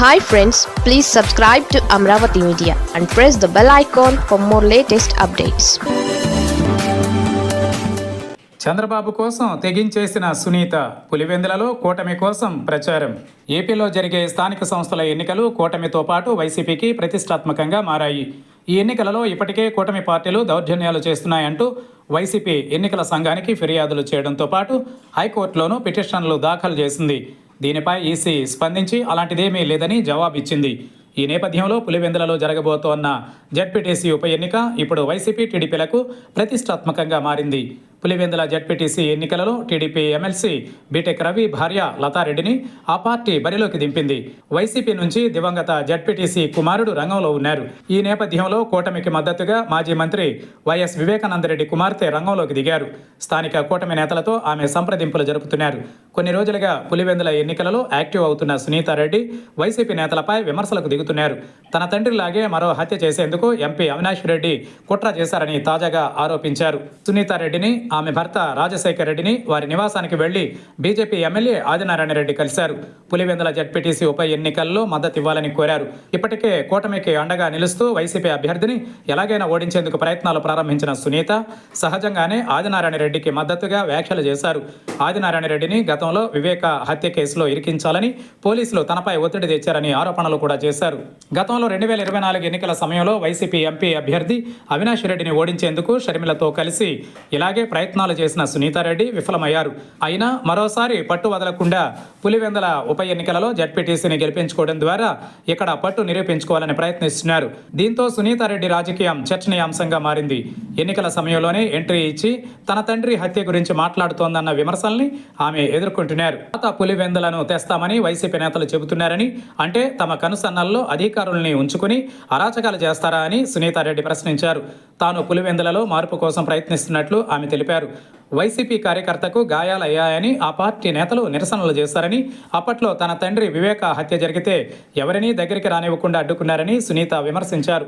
Hi friends please subscribe to Amaravati media and press the bell icon for more latest updates Chandrababu కోసం తెగించేసిన సునీత పులివెందులలో కూటమి కోసం ప్రచారం. ఏపీలో జరిగే స్థానిక సంస్థల ఎన్నికలు కూటమితో పాటు వైసీపీకి ప్రతిష్టాత్మకంగా మారాయి. ఈ ఎన్నికలలో ఇప్పటికే కూటమి పార్టీలు దౌర్జన్యాలు చేస్తున్నాయంటూ వైసీపీ ఎన్నికల సంఘానికి ఫిర్యాదులు చేయడంతో పాటు హైకోర్టులోనూ పిటిషన్లు దాఖలు చేసింది. దీనిపై ఈసీ స్పందించి అలాంటిదేమీ లేదని జవాబిచ్చింది. ఈ నేపథ్యంలో పులివెందులలో జరగబోతోన్న జడ్పీటీసీ ఉప ఎన్నిక ఇప్పుడు వైసీపీ టీడీపీలకు ప్రతిష్టాత్మకంగా మారింది. పులివెందుల జడ్పీటీసీ ఎన్నికలలో టీడీపీ ఎమ్మెల్సీ బీటెక్ రవి భార్య లతారెడ్డిని ఆ పార్టీ బరిలోకి దింపింది. వైసీపీ నుంచి దివంగత జడ్పీటీసీ కుమారుడు రంగంలో ఉన్నారు. ఈ నేపథ్యంలో కూటమికి మద్దతుగా మాజీ మంత్రి వైఎస్ వివేకానందరెడ్డి కుమార్తె రంగంలోకి దిగారు. స్థానిక కూటమి నేతలతో ఆమె సంప్రదింపులు జరుపుతున్నారు. కొన్ని రోజులుగా పులివెందుల ఎన్నికలలో యాక్టివ్ అవుతున్న సునీతారెడ్డి వైసీపీ నేతలపై విమర్శలకు దిగుతున్నారు. తన తండ్రిలాగే మరో హత్య చేసేందుకు ఎంపీ అవినాష్ రెడ్డి కుట్ర చేశారని తాజాగా ఆరోపించారు. సునీతారెడ్డిని ఆమె భర్త రాజశేఖర్ రెడ్డిని వారి నివాసానికి వెళ్ళి బీజేపీ ఎమ్మెల్యే ఆదినారాయణ రెడ్డి కలిశారు. పులివెందుల జడ్పీటీసీ ఉప ఎన్నికల్లో మద్దతు ఇవ్వాలని కోరారు. ఇప్పటికే కూటమికి అండగా నిలుస్తూ వైసీపీ అభ్యర్థిని ఎలాగైనా ఓడించేందుకు ప్రయత్నాలు ప్రారంభించిన సునీత సహజంగానే ఆదినారాయణ రెడ్డికి మద్దతుగా వ్యాఖ్యలు చేశారు. ఆదినారాయణ రెడ్డిని గతంలో వివేక హత్య కేసులో ఇరికించాలని పోలీసులు తనపై ఒత్తిడి తెచ్చారని ఆరోపణలు కూడా చేశారు. గతంలో రెండు వేల ఇరవై నాలుగు ఎన్నికల సమయంలో వైసీపీ ఎంపీ అభ్యర్థి అవినాష్ రెడ్డిని ఓడించేందుకు షర్మిలతో కలిసి ఇలాగే ప్రయత్నాలు చేసిన సునీతారెడ్డి విఫలమయ్యారు. అయినా మరోసారి పట్టు వదలకుండా పులివెందల ఉప ఎన్నికలలో జడ్పీటీసీని గెలిపించుకోవడం ద్వారా ఇక్కడ పట్టు నిరూపించుకోవాలని ప్రయత్నిస్తున్నారు. దీంతో సునీతారెడ్డి రాజకీయం చర్చనీయాంశంగా మారింది. ఎన్నికల సమయంలోనే ఎంట్రీ ఇచ్చి తన తండ్రి హత్య గురించి మాట్లాడుతోందన్న విమర్శల్ని ఆమె ఎదుర్కొంటున్నారు. పాత పులివెందులను తెస్తామని వైసీపీ నేతలు చెబుతున్నారని అంటే తమ కనుసన్నల్లో అధికారుల్ని ఉంచుకుని అరాచకాలు చేస్తారా అని సునీతారెడ్డి ప్రశ్నించారు. తాను పులివెందులలో మార్పు కోసం ప్రయత్నిస్తున్నట్లు ఆమె తెలిపారు. వైసీపీ కార్యకర్తకు గాయాలయ్యాయని ఆ పార్టీ నేతలు నిరసనలు చేశారని అప్పట్లో తన తండ్రి వివేక హత్య జరిగితే ఎవరినీ దగ్గరికి రానివ్వకుండా అడ్డుకున్నారని సునీత విమర్శించారు.